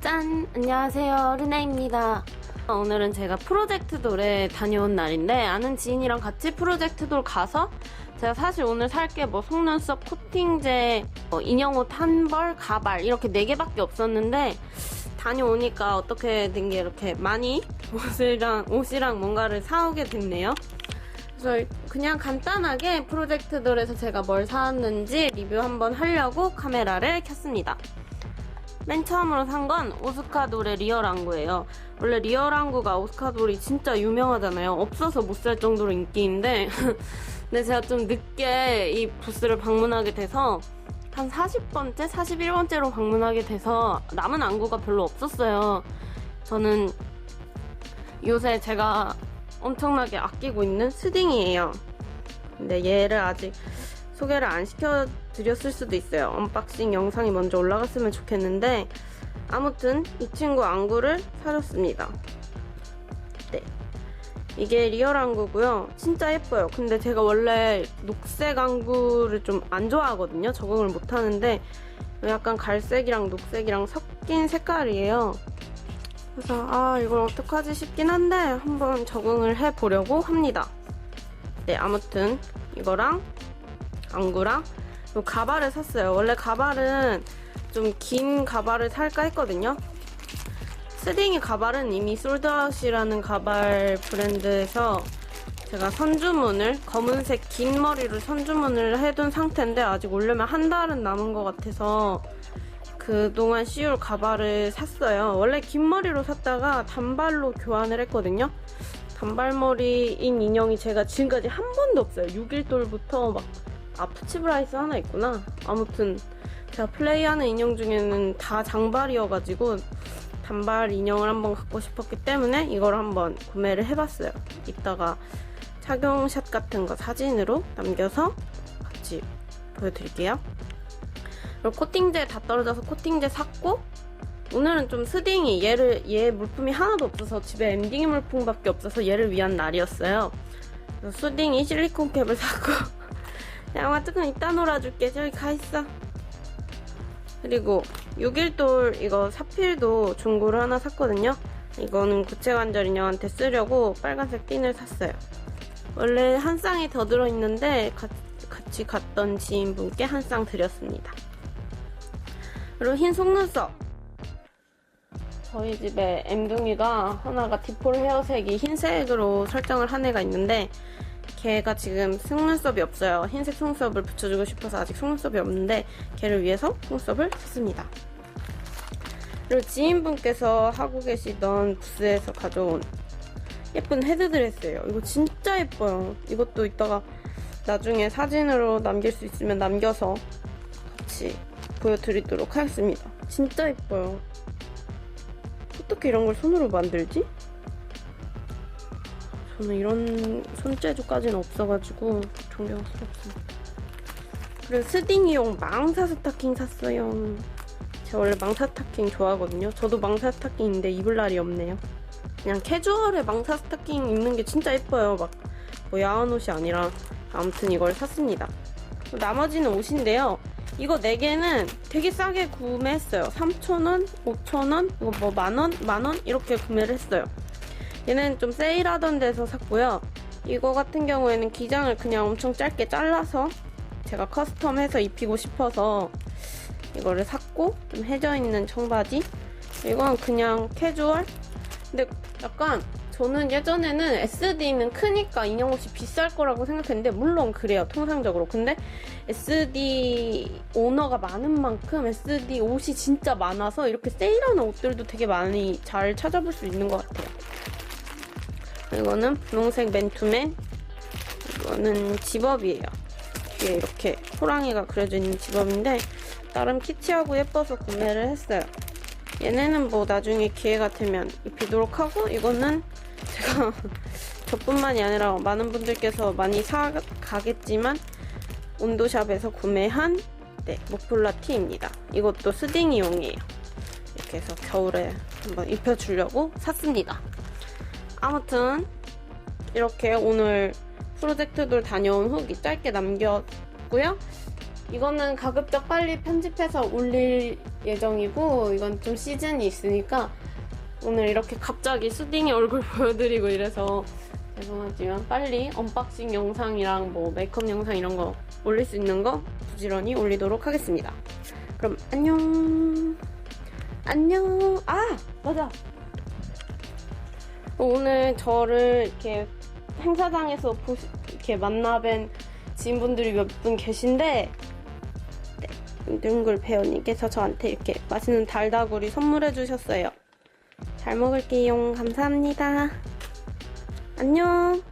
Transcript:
짠! 안녕하세요. 르네입니다. 오늘은 제가 프로젝트 돌에 다녀온 날인데 아는 지인이랑 같이 프로젝트 돌 가서 제가 사실 오늘 살 게 뭐 속눈썹, 코팅제, 뭐 인형옷 한 벌, 가발 이렇게 네 개밖에 없었는데 다녀오니까 어떻게 된 게 이렇게 많이 옷이랑 옷이랑 뭔가를 사오게 됐네요. 그래서 그냥 간단하게 프로젝트 돌에서 제가 뭘 사왔는지 리뷰 한번 하려고 카메라를 켰습니다. 맨 처음으로 산 건 오스카돌의 리얼랑구예요. 원래 리얼랑구가 오스카돌이 진짜 유명하잖아요. 없어서 못 살 정도로 인기인데 근데 제가 좀 늦게 이 부스를 방문하게 돼서 한 40번째, 41번째로 방문하게 돼서 남은 안구가 별로 없었어요. 저는 요새 제가 엄청나게 아끼고 있는 스딩이에요. 근데 얘를 아직 소개를 안 시켜드렸을 수도 있어요. 언박싱 영상이 먼저 올라갔으면 좋겠는데 아무튼 이 친구 안구를 사줬습니다. 네. 이게 리얼 안구고요. 진짜 예뻐요. 근데 제가 원래 녹색 안구를 좀 안 좋아하거든요. 적응을 못 하는데 약간 갈색이랑 녹색이랑 섞인 색깔이에요. 그래서 아 이걸 어떡하지 싶긴 한데 한번 적응을 해보려고 합니다. 네 아무튼 이거랑 안구랑 요 가발을 샀어요. 원래 가발은 좀 긴 가발을 살까 했거든요. 스딩이 가발은 이미 솔드아웃이라는 가발 브랜드에서 제가 선주문을 검은색 긴 머리로 선주문을 해둔 상태인데 아직 올려면 한 달은 남은 것 같아서 그동안 씌울 가발을 샀어요. 원래 긴 머리로 샀다가 단발로 교환을 했거든요. 단발머리인 인형이 제가 지금까지 한 번도 없어요. 6일 돌부터 막 아, 푸치브라이스 하나 있구나. 아무튼 제가 플레이하는 인형 중에는 다 장발이어가지고 단발 인형을 한번 갖고 싶었기 때문에 이걸 한번 구매를 해봤어요. 이따가 착용샷 같은 거 사진으로 남겨서 같이 보여드릴게요. 그리고 코팅제 다 떨어져서 코팅제 샀고 오늘은 좀 스딩이 얘를 얘 물품이 하나도 없어서 집에 엔딩 물품밖에 없어서 얘를 위한 날이었어요. 수딩이 실리콘 캡을 사고 양아 조금 이따 놀아줄게 저기 가 있어. 그리고 6일돌 이거 사필도 중고로 하나 샀거든요. 이거는 구체관절 인형한테 쓰려고 빨간색 핀을 샀어요. 원래 한 쌍이 더 들어있는데 가- 같이 갔던 지인분께 한 쌍 드렸습니다. 그리고 흰 속눈썹. 저희 집에 엠둥이가 하나가 디폴 헤어색이 흰색으로 설정을 한 애가 있는데 걔가 지금 속눈썹이 없어요. 흰색 속눈썹을 붙여주고 싶어서 아직 속눈썹이 없는데 걔를 위해서 속눈썹을 샀습니다. 그리고 지인분께서 하고 계시던 부스에서 가져온 예쁜 헤드드레스예요. 이거 진짜 예뻐요. 이것도 이따가 나중에 사진으로 남길 수 있으면 남겨서 같이 보여드리도록 하겠습니다. 진짜 예뻐요. 어떻게 이런 걸 손으로 만들지? 저는 이런 손재주까지는 없어가지고 존경스럽습니다. 그리고 스딩이용 망사 스타킹 샀어요. 제가 원래 망사 스타킹 좋아하거든요. 저도 망사 스타킹인데 입을 날이 없네요. 그냥 캐주얼에 망사 스타킹 입는 게 진짜 예뻐요. 막 뭐 야한 옷이 아니라 아무튼 이걸 샀습니다. 나머지는 옷인데요. 이거 4개는 되게 싸게 구매했어요. 3,000원, 5,000원, 이거 뭐 만원, 만원 이렇게 구매를 했어요. 얘는 좀 세일하던 데서 샀고요. 이거 같은 경우에는 기장을 그냥 엄청 짧게 잘라서 제가 커스텀해서 입히고 싶어서 이거를 샀고 좀 해져 있는 청바지. 이건 그냥 캐주얼. 근데 약간 저는 예전에는 SD는 크니까 인형 옷이 비쌀 거라고 생각했는데 물론 그래요 통상적으로. 근데 SD 오너가 많은 만큼 SD 옷이 진짜 많아서 이렇게 세일하는 옷들도 되게 많이 잘 찾아볼 수 있는 것 같아요. 이거는 분홍색 맨투맨. 이거는 집업이에요. 뒤에 이렇게 호랑이가 그려져 있는 집업인데 나름 키치하고 예뻐서 구매를 했어요. 얘네는 뭐 나중에 기회가 되면 입히도록 하고 이거는 제가 저뿐만이 아니라 많은 분들께서 많이 사가겠지만 온도샵에서 구매한 네, 모플라 티입니다. 이것도 스딩이용이에요. 이렇게 해서 겨울에 한번 입혀주려고 샀습니다. 아무튼 이렇게 오늘 프로젝트들 다녀온 후기 짧게 남겼고요. 이거는 가급적 빨리 편집해서 올릴 예정이고 이건 좀 시즌이 있으니까 오늘 이렇게 갑자기 수딩이 얼굴 보여드리고 이래서 죄송하지만 빨리 언박싱 영상이랑 뭐 메이크업 영상 이런 거 올릴 수 있는 거 부지런히 올리도록 하겠습니다. 그럼 안녕. 안녕. 아 맞아. 오늘 저를 이렇게 행사장에서 보시, 이렇게 만나뵌 지인분들이 몇 분 계신데 네, 능글 배우님께서 저한테 이렇게 맛있는 달다구리 선물해 주셨어요. 잘 먹을게요. 감사합니다. 안녕.